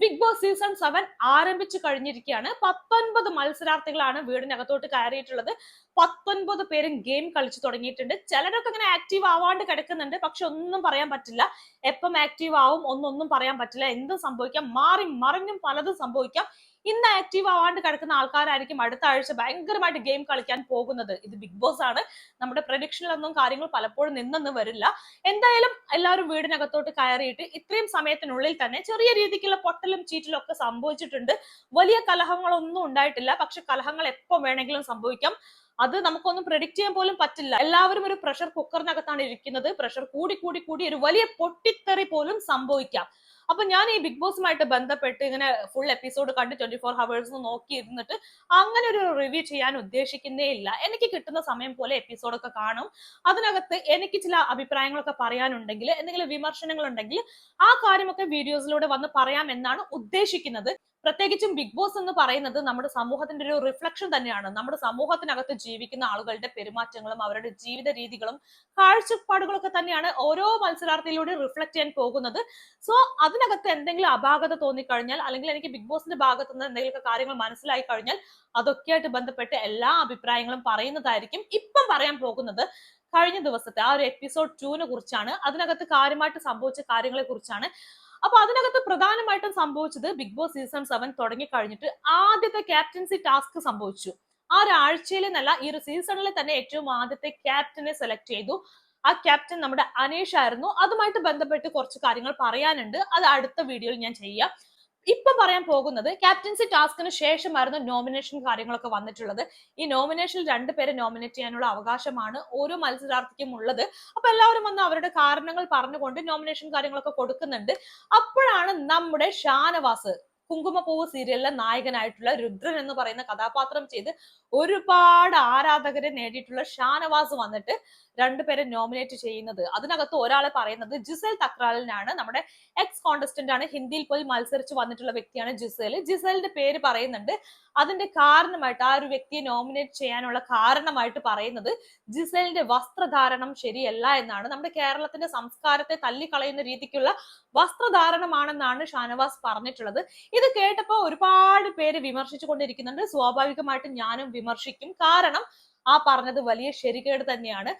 Big boss season seven ആരംഭിച്ചു കഴിഞ്ഞിരിക്കുകയാണ്. പത്തൊൻപത് മത്സരാർത്ഥികളാണ് വീടിനകത്തോട്ട് കയറിയിട്ടുള്ളത്. പത്തൊൻപത് പേരും ഗെയിം കളിച്ചു തുടങ്ങിയിട്ടുണ്ട്. ചിലരൊക്കെ ഇങ്ങനെ ആക്റ്റീവ് ആവാണ്ട് കിടക്കുന്നുണ്ട്. പക്ഷെ ഒന്നും പറയാൻ പറ്റില്ല. എപ്പം ആക്റ്റീവ് ആവും ഒന്നൊന്നും പറയാൻ പറ്റില്ല. എന്തും സംഭവിക്കാം. മാറി മറിഞ്ഞും പലതും സംഭവിക്കാം. ഇന്ന് ആക്റ്റീവ് ആവാണ്ട് കിടക്കുന്ന ആൾക്കാരായിരിക്കും അടുത്ത ആഴ്ച ഭയങ്കരമായിട്ട് ഗെയിം കളിക്കാൻ പോകുന്നത്. ഇത് ബിഗ് ബോസ് ആണ്. നമ്മുടെ പ്രഡിക്ഷനിലൊന്നും കാര്യങ്ങൾ പലപ്പോഴും നിന്നെന്ന് വരില്ല. എന്തായാലും എല്ലാവരും വീടിനകത്തോട്ട് കയറിയിട്ട് ഇത്രയും സമയത്തിനുള്ളിൽ തന്നെ ചെറിയ രീതിക്കുള്ള പൊട്ടലും ചീറ്റലും ഒക്കെ സംഭവിച്ചിട്ടുണ്ട്. വലിയ കലഹങ്ങളൊന്നും ഉണ്ടായിട്ടില്ല. പക്ഷെ കലഹങ്ങൾ എപ്പോൾ വേണമെങ്കിലും സംഭവിക്കാം. അത് നമുക്കൊന്നും പ്രെഡിക്റ്റ് ചെയ്യാൻ പോലും പറ്റില്ല. എല്ലാവരും ഒരു പ്രഷർ കുക്കറിനകത്താണ് ഇരിക്കുന്നത്. പ്രഷർ കൂടി കൂടി കൂടി ഒരു വലിയ പൊട്ടിത്തെറി പോലും സംഭവിക്കാം. അപ്പൊ ഞാൻ ഈ ബിഗ് ബോസുമായിട്ട് ബന്ധപ്പെട്ട് ഇങ്ങനെ ഫുൾ എപ്പിസോഡ് കണ്ട് ട്വന്റി ഫോർ ഹവേഴ്സ് നോക്കി ഇരുന്നിട്ട് അങ്ങനെ ഒരു റിവ്യൂ ചെയ്യാൻ ഉദ്ദേശിക്കുന്നേ ഇല്ല. എനിക്ക് കിട്ടുന്ന സമയം പോലെ എപ്പിസോഡൊക്കെ കാണും. അതിനകത്ത് എനിക്ക് ചില അഭിപ്രായങ്ങളൊക്കെ പറയാനുണ്ടെങ്കിൽ എന്തെങ്കിലും വിമർശനങ്ങൾ ഉണ്ടെങ്കിൽ ആ കാര്യമൊക്കെ വീഡിയോസിലൂടെ വന്ന് പറയാം എന്നാണ് ഉദ്ദേശിക്കുന്നത്. പ്രത്യേകിച്ചും ബിഗ് ബോസ് എന്ന് പറയുന്നത് നമ്മുടെ സമൂഹത്തിന്റെ ഒരു റിഫ്ലക്ഷൻ തന്നെയാണ്. നമ്മുടെ സമൂഹത്തിനകത്ത് ജീവിക്കുന്ന ആളുകളുടെ പെരുമാറ്റങ്ങളും അവരുടെ ജീവിത രീതികളും കാഴ്ചപ്പാടുകളൊക്കെ തന്നെയാണ് ഓരോ മത്സരാർത്ഥിയിലൂടെ റിഫ്ലക്ട് ചെയ്യാൻ പോകുന്നത്. സോ അതിനകത്ത് എന്തെങ്കിലും അപാകത തോന്നിക്കഴിഞ്ഞാൽ അല്ലെങ്കിൽ എനിക്ക് ബിഗ് ബോസിന്റെ ഭാഗത്ത് നിന്ന് എന്തെങ്കിലുമൊക്കെ കാര്യങ്ങൾ മനസ്സിലായി കഴിഞ്ഞാൽ അതൊക്കെയായിട്ട് ബന്ധപ്പെട്ട് എല്ലാ അഭിപ്രായങ്ങളും പറയുന്നതായിരിക്കും ഇപ്പം പറയാൻ പോകുന്നത്. കഴിഞ്ഞ ദിവസത്തെ ആ ഒരു എപ്പിസോഡ് ടൂവിനെ കുറിച്ചാണ്. അതിനകത്ത് കാര്യമായിട്ട് സംഭവിച്ച കാര്യങ്ങളെ കുറിച്ചാണ്. അപ്പൊ അതിനകത്ത് പ്രധാനമായിട്ടും സംഭവിച്ചത് ബിഗ് ബോസ് സീസൺ സെവൻ തുടങ്ങി കഴിഞ്ഞിട്ട് ആദ്യത്തെ ക്യാപ്റ്റൻസി ടാസ്ക് സംഭവിച്ചു. ആ ഒരാഴ്ചയിൽ എന്നല്ല ഈ ഒരു സീസണിൽ തന്നെ ഏറ്റവും ആദ്യത്തെ ക്യാപ്റ്റനെ സെലക്ട് ചെയ്തു. ആ ക്യാപ്റ്റൻ നമ്മുടെ അനീഷ് ആയിരുന്നു. അതുമായിട്ട് ബന്ധപ്പെട്ട് കുറച്ച് കാര്യങ്ങൾ പറയാനുണ്ട്. അത് അടുത്ത വീഡിയോയിൽ ഞാൻ ചെയ്യാം. ഇപ്പൊ പറയാൻ പോകുന്നത് ക്യാപ്റ്റൻസി ടാസ്കിന് ശേഷമായിരുന്നു നോമിനേഷൻ കാര്യങ്ങളൊക്കെ വന്നിട്ടുള്ളത്. ഈ നോമിനേഷനിൽ രണ്ടുപേരെ നോമിനേറ്റ് ചെയ്യാനുള്ള അവകാശമാണ് ഓരോ മത്സരാർത്ഥിക്കും ഉള്ളത്. അപ്പൊ എല്ലാവരും വന്ന് അവരുടെ കാരണങ്ങൾ പറഞ്ഞുകൊണ്ട് നോമിനേഷൻ കാര്യങ്ങളൊക്കെ കൊടുക്കുന്നുണ്ട്. അപ്പോഴാണ് നമ്മുടെ ഷാനവാസ് കുങ്കുമപ്പൂവ് സീരിയലിലെ നായകനായിട്ടുള്ള രുദ്രൻ എന്ന് പറയുന്ന കഥാപാത്രം ചെയ്ത് ഒരുപാട് ആരാധകരെ നേടിയിട്ടുള്ള ഷാനവാസ് വന്നിട്ട് രണ്ടുപേരെ നോമിനേറ്റ് ചെയ്യുന്നത്. അതിനകത്ത് ഒരാളെ പറയുന്നത് ജിസൽ തക്രാലിനാണ്. നമ്മുടെ എക്സ് കോണ്ടസ്റ്റന്റ് ആണ്. ഹിന്ദിയിൽ പോയി മത്സരിച്ച് വന്നിട്ടുള്ള വ്യക്തിയാണ് ജിസൽ. ജിസലിന്റെ പേര് പറയുന്നുണ്ട്. അതിന്റെ കാരണമായിട്ട് ആ ഒരു വ്യക്തിയെ നോമിനേറ്റ് ചെയ്യാനുള്ള കാരണമായിട്ട് പറയുന്നത് ജിസലിന്റെ വസ്ത്രധാരണം ശരിയല്ല എന്നാണ്. നമ്മുടെ കേരളത്തിന്റെ സംസ്കാരത്തെ തല്ലിക്കളയുന്ന രീതിക്കുള്ള വസ്ത്രധാരണമാണെന്നാണ് ഷാനവാസ് പറഞ്ഞിട്ടുള്ളത്. ഇത് കേട്ടപ്പോൾ ഒരുപാട് പേര് വിമർശിച്ചു കൊണ്ടിരിക്കുന്നുണ്ട് സ്വാഭാവികമായിട്ടും ഞാനും വിമർശിക്കും. കാരണം ആ പറഞ്ഞത് വലിയ ശരികേട് തന്നെയാണ്.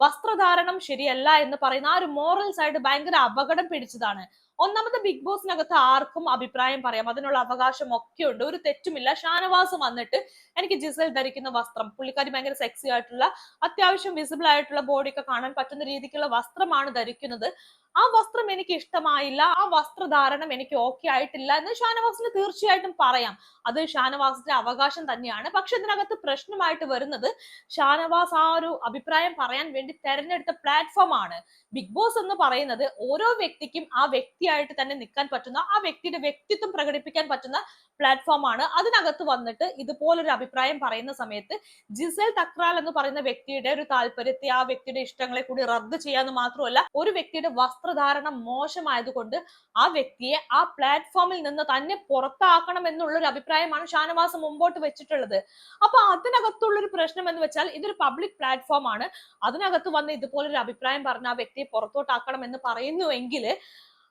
വസ്ത്രധാരണം ശരിയല്ല എന്ന് പറയുന്ന ആ ഒരു മോറൽ സൈഡ് ഭയങ്കര അപകടം പിടിച്ചതാണ്. ഒന്നാമത് ബിഗ് ബോസിനകത്ത് ആർക്കും അഭിപ്രായം പറയാം. അതിനുള്ള അവകാശം ഒക്കെ ഉണ്ട് ഒരു തെറ്റുമില്ല. ഷാനവാസ് വന്നിട്ട് എനിക്ക് ജിസൽ ധരിക്കുന്ന വസ്ത്രം പുള്ളിക്കാരി ഭയങ്കര സെക്സി ആയിട്ടുള്ള അത്യാവശ്യം വിസിബിൾ ആയിട്ടുള്ള ബോഡി ഒക്കെ കാണാൻ പറ്റുന്ന രീതിക്കുള്ള വസ്ത്രമാണ് ധരിക്കുന്നത്. ആ വസ്ത്രം എനിക്ക് ഇഷ്ടമായില്ല. ആ വസ്ത്രധാരണം എനിക്ക് ഓക്കെ ആയിട്ടില്ല എന്ന് ഷാനവാസിന് തീർച്ചയായിട്ടും പറയാം. അത് ഷാനവാസിന്റെ അവകാശം തന്നെയാണ്. പക്ഷെ ഇതിനകത്ത് പ്രശ്നമായിട്ട് വരുന്നത് ഷാനവാസ് ആ ഒരു അഭിപ്രായം പറയാൻ വേണ്ടി തെരഞ്ഞെടുത്ത പ്ലാറ്റ്ഫോം ആണ്. ബിഗ് ബോസ് എന്ന് പറയുന്നത് ഓരോ വ്യക്തിക്കും ആ വ്യക്തിയായിട്ട് തന്നെ നിൽക്കാൻ പറ്റുന്ന ആ വ്യക്തിയുടെ വ്യക്തിത്വം പ്രകടിപ്പിക്കാൻ പറ്റുന്ന പ്ലാറ്റ്ഫോം ആണ്. അതിനകത്ത് വന്നിട്ട് ഇതുപോലൊരു അഭിപ്രായം പറയുന്ന സമയത്ത് ജിസൽ തക്രാൽ എന്ന് പറയുന്ന വ്യക്തിയുടെ ഒരു താല്പര്യത്തെ ആ വ്യക്തിയുടെ ഇഷ്ടങ്ങളെ കൂടി റദ്ദ് ചെയ്യാന്ന് മാത്രമല്ല ഒരു വ്യക്തിയുടെ വസ്ത്രധാരണം മോശമായതുകൊണ്ട് ആ വ്യക്തിയെ ആ പ്ലാറ്റ്ഫോമിൽ നിന്ന് തന്നെ പുറത്താക്കണം എന്നുള്ള ഒരു അഭിപ്രായമാണ് ഷാനവാസ് മുമ്പോട്ട് വെച്ചിട്ടുള്ളത്. അപ്പൊ അതിനകത്തുള്ള ഒരു പ്രശ്നം എന്ന് വെച്ചാൽ ഇതൊരു പബ്ലിക് പ്ലാറ്റ്ഫോം ആണ്. അതിനകത്ത് വന്ന് ഇതുപോലൊരു അഭിപ്രായം പറഞ്ഞ ആ വ്യക്തിയെ പുറത്തോട്ടാക്കണം എന്ന് പറയുന്നുവെങ്കിൽ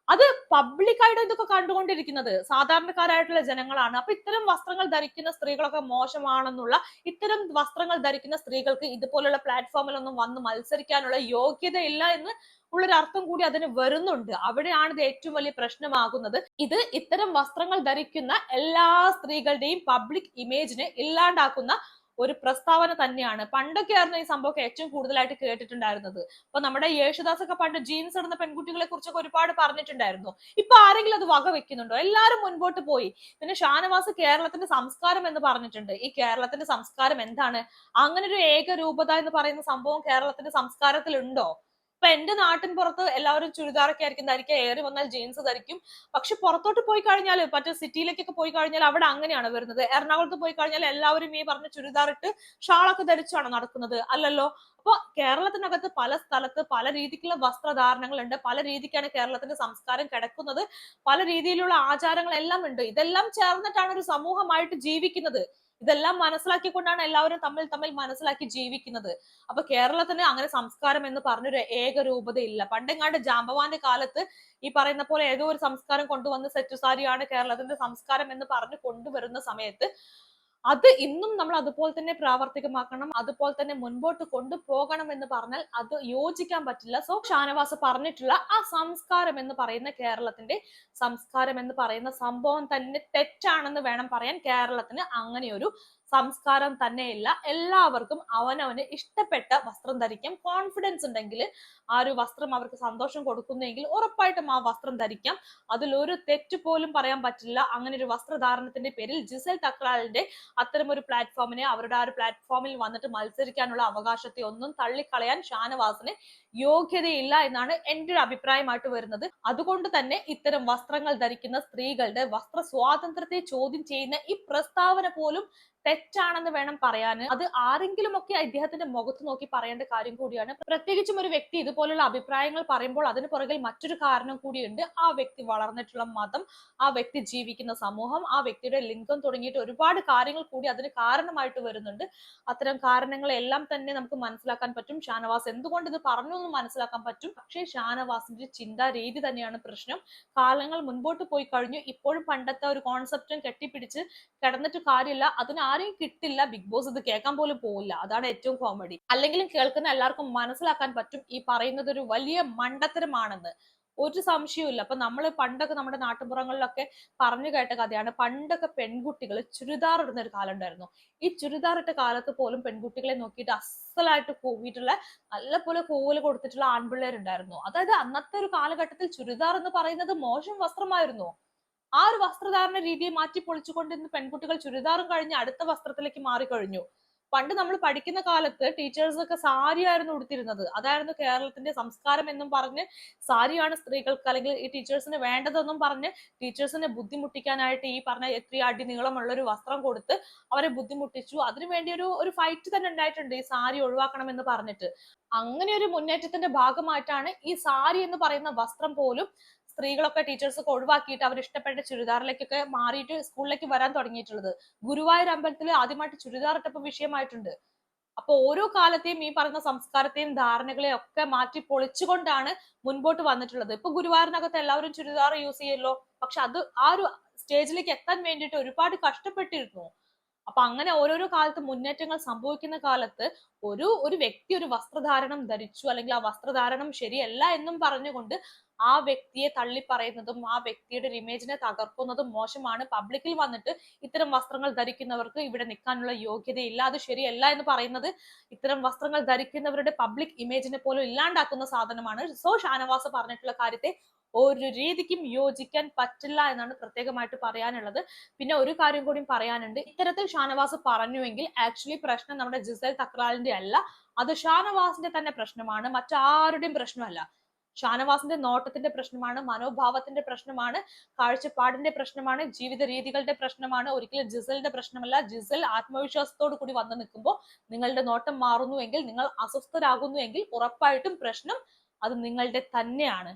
അത് പബ്ലിക്കായിട്ട് ഇതൊക്കെ കണ്ടുകൊണ്ടിരിക്കുന്നത്? സാധാരണക്കാരായിട്ടുള്ള ജനങ്ങളാണ്. അപ്പൊ ഇത്തരം വസ്ത്രങ്ങൾ ധരിക്കുന്ന സ്ത്രീകളൊക്കെ മോശമാണെന്നുള്ള ഇത്തരം വസ്ത്രങ്ങൾ ധരിക്കുന്ന സ്ത്രീകൾക്ക് ഇതുപോലുള്ള പ്ലാറ്റ്ഫോമിലൊന്നും വന്ന് മത്സരിക്കാനുള്ള യോഗ്യതയില്ല എന്ന് ഉള്ളൊരു അർത്ഥം കൂടി അതിന് വരുന്നുണ്ട്. അവിടെയാണ് ഇത് ഏറ്റവും വലിയ പ്രശ്നമാകുന്നത്. ഇത് ഇത്തരം വസ്ത്രങ്ങൾ ധരിക്കുന്ന എല്ലാ സ്ത്രീകളുടെയും പബ്ലിക് ഇമേജിനെ ഇല്ലാണ്ടാക്കുന്ന ഒരു പ്രസ്താവന തന്നെയാണ്. പണ്ടൊക്കെ ആയിരുന്നു ഈ സംഭവമൊക്കെ ഏറ്റവും കൂടുതലായിട്ട് കേട്ടിട്ടുണ്ടായിരുന്നത്. അപ്പൊ നമ്മുടെ യേശുദാസ് ഒക്കെ പണ്ട് ജീൻസ് ഇടുന്ന പെൺകുട്ടികളെ കുറിച്ചൊക്കെ ഒരുപാട് പറഞ്ഞിട്ടുണ്ടായിരുന്നു. ഇപ്പൊ ആരെങ്കിലും അത് വക വെക്കുന്നുണ്ടോ? എല്ലാരും മുൻപോട്ട് പോയി. പിന്നെ ഷാനവാസ് കേരളത്തിന്റെ സംസ്കാരം എന്ന് പറഞ്ഞിട്ടുണ്ട്. ഈ കേരളത്തിന്റെ സംസ്കാരം എന്താണ്? അങ്ങനെ ഒരു ഏകരൂപത എന്ന് പറയുന്ന സംഭവം കേരളത്തിന്റെ സംസ്കാരത്തിൽ ഉണ്ടോ ഇപ്പൊ എന്റെ നാട്ടിൻ പുറത്ത് എല്ലാവരും ചുരിദാറൊക്കെ ആയിരിക്കും ധരിക്കുക ഏറി വന്നാൽ ജീൻസ് ധരിക്കും. പക്ഷെ പുറത്തോട്ട് പോയി കഴിഞ്ഞാൽ മറ്റേ സിറ്റിയിലേക്കൊക്കെ പോയി കഴിഞ്ഞാൽ അവിടെ അങ്ങനെയാണ് വരുന്നത്. എറണാകുളത്ത് പോയി കഴിഞ്ഞാൽ എല്ലാവരും ഈ പറഞ്ഞ ചുരിദാർ ഇട്ട് ഷാളൊക്കെ ധരിച്ചാണ് നടക്കുന്നത്. അല്ലല്ലോ? അപ്പോൾ കേരളത്തിനകത്ത് പല സ്ഥലത്ത് പല രീതിക്കുള്ള വസ്ത്രധാരണങ്ങളുണ്ട്. പല രീതിക്കാണ് കേരളത്തിന്റെ സംസ്കാരം കിടക്കുന്നത്. പല രീതിയിലുള്ള ആചാരങ്ങളെല്ലാം ഉണ്ട്. ഇതെല്ലാം ചേർന്നിട്ടാണ് ഒരു സമൂഹമായിട്ട് ജീവിക്കുന്നത്. ഇതെല്ലാം മനസ്സിലാക്കിക്കൊണ്ടാണ് എല്ലാവരും തമ്മിൽ തമ്മിൽ മനസ്സിലാക്കി ജീവിക്കുന്നത്. അപ്പൊ കേരളത്തിന് അങ്ങനെ സംസ്കാരം എന്ന് പറഞ്ഞൊരു ഏകരൂപത ഇല്ല പണ്ടെങ്ങാണ്ട് ജാമ്പവാന്റെ കാലത്ത് ഈ പറയുന്ന പോലെ ഏതോ ഒരു സംസ്കാരം കൊണ്ടുവന്ന് സെറ്റുസാരിയാണ് കേരളത്തിന്റെ സംസ്കാരം എന്ന് പറഞ്ഞു കൊണ്ടുവരുന്ന സമയത്ത് അത് ഇന്നും നമ്മൾ അതുപോലെ തന്നെ പ്രാവർത്തികമാക്കണം അതുപോലെ തന്നെ മുൻപോട്ട് കൊണ്ടുപോകണം എന്ന് പറഞ്ഞാൽ അത് യോജിക്കാൻ പറ്റില്ല. സോ ഷാനവാസ് പറഞ്ഞിട്ടുള്ള ആ സംസ്കാരം എന്ന് പറയുന്ന കേരളത്തിന്റെ സംസ്കാരം എന്ന് പറയുന്ന സംഭവം തന്നെ തെറ്റാണെന്ന് വേണം പറയാൻ കേരളത്തിന് അങ്ങനെയൊരു സംസ്കാരം തന്നെയില്ല. എല്ലാവർക്കും അവനവന് ഇഷ്ടപ്പെട്ട വസ്ത്രം ധരിക്കാം. കോൺഫിഡൻസ് ഉണ്ടെങ്കിൽ ആ ഒരു വസ്ത്രം അവർക്ക് സന്തോഷം കൊടുക്കുന്നെങ്കിൽ ഉറപ്പായിട്ടും ആ വസ്ത്രം ധരിക്കാം. അതിലൊരു തെറ്റ് പോലും പറയാൻ പറ്റില്ല. അങ്ങനെ ഒരു വസ്ത്രധാരണത്തിന്റെ പേരിൽ ജിസൽ തക്രാലിന്റെ അത്തരം ഒരു പ്ലാറ്റ്ഫോമിനെ അവരുടെ ആ ഒരു പ്ലാറ്റ്ഫോമിൽ വന്നിട്ട് മത്സരിക്കാനുള്ള അവകാശത്തെ ഒന്നും തള്ളിക്കളയാൻ ഷാനവാസിന് യോഗ്യതയില്ല എന്നാണ് എന്റെ ഒരു അഭിപ്രായമായിട്ട് വരുന്നത്. അതുകൊണ്ട് തന്നെ ഇത്തരം വസ്ത്രങ്ങൾ ധരിക്കുന്ന സ്ത്രീകളുടെ വസ്ത്ര സ്വാതന്ത്ര്യത്തെ ചോദ്യം ചെയ്യുന്ന ഈ പ്രസ്താവന പോലും തെറ്റാണെന്ന് വേണം പറയാൻ അത് ആരെങ്കിലും ഒക്കെ ഇദ്ദേഹത്തിന്റെ മുഖത്ത് നോക്കി പറയേണ്ട കാര്യം കൂടിയാണ്. പ്രത്യേകിച്ചും ഒരു വ്യക്തി ഇതുപോലുള്ള അഭിപ്രായങ്ങൾ പറയുമ്പോൾ അതിന് പുറകിൽ മറ്റൊരു കാരണം കൂടിയുണ്ട്. ആ വ്യക്തി വളർന്നിട്ടുള്ള മതം ആ വ്യക്തി ജീവിക്കുന്ന സമൂഹം ആ വ്യക്തിയുടെ ലിംഗം തുടങ്ങിയിട്ട് ഒരുപാട് കാര്യങ്ങൾ കൂടി അതിന് കാരണമായിട്ട് വരുന്നുണ്ട്. അത്തരം കാരണങ്ങളെല്ലാം തന്നെ നമുക്ക് മനസ്സിലാക്കാൻ പറ്റും. ഷാനവാസ് എന്തുകൊണ്ട് ഇത് പറഞ്ഞു എന്ന് മനസ്സിലാക്കാൻ പറ്റും. പക്ഷേ ഷാനവാസിന്റെ ചിന്താ രീതി തന്നെയാണ് പ്രശ്നം. കാലങ്ങൾ മുൻപോട്ട് പോയി കഴിഞ്ഞു. ഇപ്പോഴും പണ്ടത്തെ ഒരു കോൺസെപ്റ്റും കെട്ടിപ്പിടിച്ച് കിടന്നിട്ട് കാര്യമില്ല. അതിന് ആരെയും കിട്ടില്ല. ബിഗ് ബോസ് ഇത് കേൾക്കാൻ പോലും പോകില്ല അതാണ് ഏറ്റവും കോമഡി അല്ലെങ്കിലും കേൾക്കുന്ന എല്ലാവർക്കും മനസ്സിലാക്കാൻ പറ്റും ഈ പറയുന്നത് ഒരു വലിയ മണ്ടത്തരമാണെന്ന്. ഒരു സംശയവും അപ്പൊ നമ്മൾ പണ്ടൊക്കെ നമ്മുടെ നാട്ടുപുറങ്ങളിലൊക്കെ പറഞ്ഞു കേട്ട കഥയാണ്. പണ്ടൊക്കെ പെൺകുട്ടികൾ ചുരിദാർ ഇടുന്ന ഒരു കാലം ഉണ്ടായിരുന്നു. ഈ ചുരിദാർ ഇട്ട കാലത്ത് പോലും പെൺകുട്ടികളെ നോക്കിയിട്ട് അസലായിട്ട് കൂവിയിട്ടുള്ള നല്ല പോലെ കൂവൽ കൊടുത്തിട്ടുള്ള ആൺപിള്ളേരുണ്ടായിരുന്നു. അതായത് അന്നത്തെ ഒരു കാലഘട്ടത്തിൽ ചുരിദാർ എന്ന് പറയുന്നത് മോശം വസ്ത്രമായിരുന്നു. ആ ഒരു വസ്ത്രധാരണ രീതിയെ മാറ്റി പൊളിച്ചുകൊണ്ട് ഇന്ന് പെൺകുട്ടികൾ ചുരിദാറും കഴിഞ്ഞ് അടുത്ത വസ്ത്രത്തിലേക്ക് മാറിക്കഴിഞ്ഞു. പണ്ട് നമ്മൾ പഠിക്കുന്ന കാലത്ത് ടീച്ചേഴ്സ് ഒക്കെ സാരിയായിരുന്നു ഉടുത്തിരുന്നത്. അതായിരുന്നു കേരളത്തിന്റെ സംസ്കാരം എന്നും പറഞ്ഞ് സാരിയാണ് സ്ത്രീകൾക്ക് അല്ലെങ്കിൽ ഈ ടീച്ചേഴ്സിന് വേണ്ടതെന്നും പറഞ്ഞ് ടീച്ചേഴ്സിനെ ബുദ്ധിമുട്ടിക്കാനായിട്ട് ഈ പറഞ്ഞ എത്ര അടി നീളമുള്ള ഒരു വസ്ത്രം കൊടുത്ത് അവരെ ബുദ്ധിമുട്ടിച്ചു. അതിനുവേണ്ടി ഒരു ഒരു ഫൈറ്റ് തന്നെ ഉണ്ടായിട്ടുണ്ട് ഈ സാരി ഒഴിവാക്കണം എന്ന് പറഞ്ഞിട്ട്. അങ്ങനെ ഒരു മുന്നേറ്റത്തിന്റെ ഭാഗമായിട്ടാണ് ഈ സാരി എന്ന് പറയുന്ന വസ്ത്രം പോലും സ്ത്രീകളൊക്കെ ടീച്ചേഴ്സൊക്കെ ഒഴിവാക്കിയിട്ട് അവർ ഇഷ്ടപ്പെട്ട ചുരിദാറിലേക്കൊക്കെ മാറിയിട്ട് സ്കൂളിലേക്ക് വരാൻ തുടങ്ങിയിട്ടുള്ളത്. ഗുരുവായൂർ അമ്പലത്തിൽ ആദ്യമായിട്ട് ചുരിദാർ ഇട്ടപ്പോൾ വിഷയമായിട്ടുണ്ട്. അപ്പൊ ഓരോ കാലത്തെയും ഈ പറയുന്ന സംസ്കാരത്തെയും ധാരണകളെയും ഒക്കെ മാറ്റി പൊളിച്ചുകൊണ്ടാണ് മുൻപോട്ട് വന്നിട്ടുള്ളത്. ഇപ്പൊ ഗുരുവായൂരിനകത്ത് എല്ലാവരും ചുരിദാർ യൂസ് ചെയ്യല്ലോ പക്ഷെ അത് ആ ഒരു സ്റ്റേജിലേക്ക് എത്താൻ വേണ്ടിയിട്ട് ഒരുപാട് കഷ്ടപ്പെട്ടിരുന്നു. അപ്പൊ അങ്ങനെ ഓരോരോ കാലത്ത് മുന്നേറ്റങ്ങൾ സംഭവിക്കുന്ന കാലത്ത് ഒരു ഒരു വ്യക്തി ഒരു വസ്ത്രധാരണം ധരിച്ചു അല്ലെങ്കിൽ ആ വസ്ത്രധാരണം ശരിയല്ല എന്നും പറഞ്ഞുകൊണ്ട് ആ വ്യക്തിയെ തള്ളിപ്പറയുന്നതും ആ വ്യക്തിയുടെ ഒരു ഇമേജിനെ തകർക്കുന്നതും മോശമാണ്. പബ്ലിക്കിൽ വന്നിട്ട് ഇത്തരം വസ്ത്രങ്ങൾ ധരിക്കുന്നവർക്ക് ഇവിടെ നിൽക്കാനുള്ള യോഗ്യതയില്ല. അത് ശരിയല്ല എന്ന് പറയുന്നത് ഇത്തരം വസ്ത്രങ്ങൾ ധരിക്കുന്നവരുടെ പബ്ലിക് ഇമേജിനെ പോലും ഇല്ലാണ്ടാക്കുന്ന സാധനമാണ്. സോ ഷാനവാസ് പറഞ്ഞിട്ടുള്ള കാര്യത്തെ ഒരു രീതിക്കും യോജിക്കാൻ പറ്റില്ല എന്നാണ് പ്രത്യേകമായിട്ട് പറയാനുള്ളത്. പിന്നെ ഒരു കാര്യം കൂടി പറയാനുണ്ട്. ഇത്തരത്തിൽ ഷാനവാസ് പറഞ്ഞുവെങ്കിൽ ആക്ച്വലി പ്രശ്നം നമ്മുടെ ജിസൽ തക്രാലിന്റെ അല്ല. അത് ഷാനവാസിന്റെ തന്നെ പ്രശ്നമാണ്. മറ്റാരുടെയും പ്രശ്നമല്ല. ഷാനവാസിന്റെ നോട്ടത്തിന്റെ പ്രശ്നമാണ് മനോഭാവത്തിന്റെ പ്രശ്നമാണ് കാഴ്ചപ്പാടിന്റെ പ്രശ്നമാണ് ജീവിത രീതികളുടെ പ്രശ്നമാണ്. ഒരിക്കലും ജിസലിന്റെ പ്രശ്നമല്ല. ജിസൽ ആത്മവിശ്വാസത്തോടു കൂടി വന്നു നിൽക്കുമ്പോൾ നിങ്ങളുടെ നോട്ടം മാറുന്നുവെങ്കിൽ നിങ്ങൾ അസ്വസ്ഥരാകുന്നുവെങ്കിൽ ഉറപ്പായിട്ടും പ്രശ്നം അത് നിങ്ങളുടെ തന്നെയാണ്.